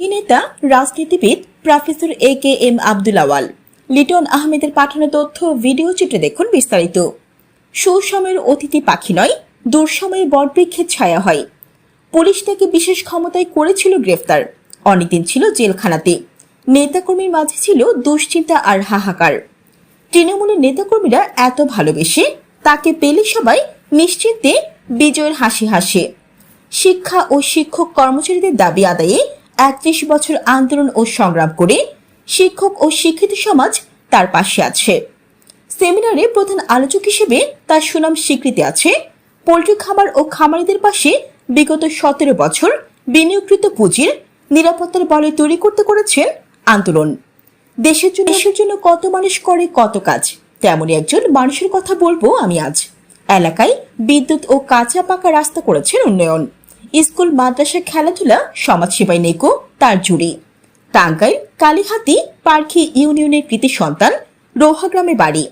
এই নেতা রাজনীতিবিদ professor A K M Abdul Awal. Liton আহমেদের পাঠানো তথ্য ভিডিও চিত্রে দেখুন বিস্তারিত। সুসময়ের অতিথি পাখি নয়, দুঃসময়ে বটবৃক্ষের ছায়া হয়। পুলিশ তাকে বিশেষ ক্ষমতায় করেছিল গ্রেফতার। অনেকদিন ছিল জেলখানাতে। নেতাকর্মীর মাঝে ছিল দুশ্চিন্তা আর হাহাকার। তৃণমূলের নেতাকর্মীরা এত ভালোবেসে তাকে পেলে সবাই নিশ্চিন্তে বিজয়ের হাসি হাসে। শিক্ষা ও শিক্ষক কর্মচারীদের দাবি আদায়ে একত্রিশ বছর আন্দোলন ও সংগ্রাম করে শিক্ষক ও শিক্ষিত সমাজ তার পাশে আছে। সেমিনারে প্রধান আলোচক হিসেবে তার সুনাম স্বীকৃতি আছে। পোল্ট্রি খামার ও খামারিদের পাশে বিগত সতেরো বছর বিনিয়োগকৃত পুঁজির নিরাপত্তার বলে তৈরি করতে করেছেন আন্দোলন। দেশের জন্য দেশের জন্য কত মানুষ করে, কত কাজ, তেমনই একজন মানুষের কথা বলব আমি আজ। এলাকায় বিদ্যুৎ ও কাঁচা পাকা রাস্তা করেছেন উন্নয়ন। স্কুল, মাদ্রাসা, খেলাধুলা, সমাজসেবায় নেকো, তার জুড়ে। টাঙ্গাইল, কালীহাতি পার্খি ইউনিয়নের কৃতি সন্তান, রোহা গ্রামে বাড়ি।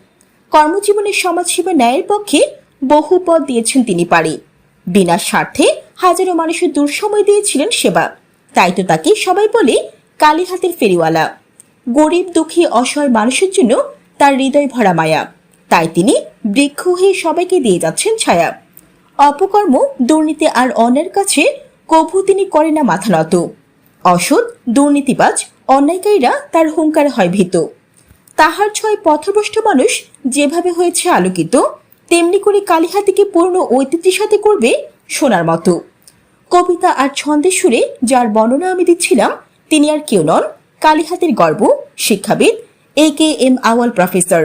কর্মজীবনের সমাজসেবা ন্যায়ের পক্ষে বহু পদ দিয়েছেন তিনি পারি বিনা স্বার্থে হাজারো মানুষের দুঃসময় দিয়েছিলেন সেবা। তাই তো তাকে সবাই বলে কালীহাতের ফেরিওয়ালা। গরিব, দুঃখী, অসহায় মানুষের জন্য তার হৃদয় ভরা মায়া। তাই তিনি বৃক্ষ হয়ে সবাইকে দিয়ে যাচ্ছেন ছায়া। অপকর্ম দুর্নীতি আর অন্যের কাছে কভু তিনি করে না মাথা নত। অসৎ, দুর্নীতিবাজ, অন্যায়কারীরা তার হুঙ্কার হয় ভীত। তাহার ছয় পথভ্রষ্ট মানুষ যেভাবে হয়েছে আলোকিত, তেমনি করে কালীহাতিকে পূর্ণ ঐতিহ্যের সাথে করবে সোনার মতো। কবিতা আর ছন্দের সুরে যার বর্ণনা আমি দিচ্ছিলাম, তিনি আর কেউ নন। কালীহাতের গর্ব, শিক্ষাবিদ এ কে এম আওয়াল প্রফেসর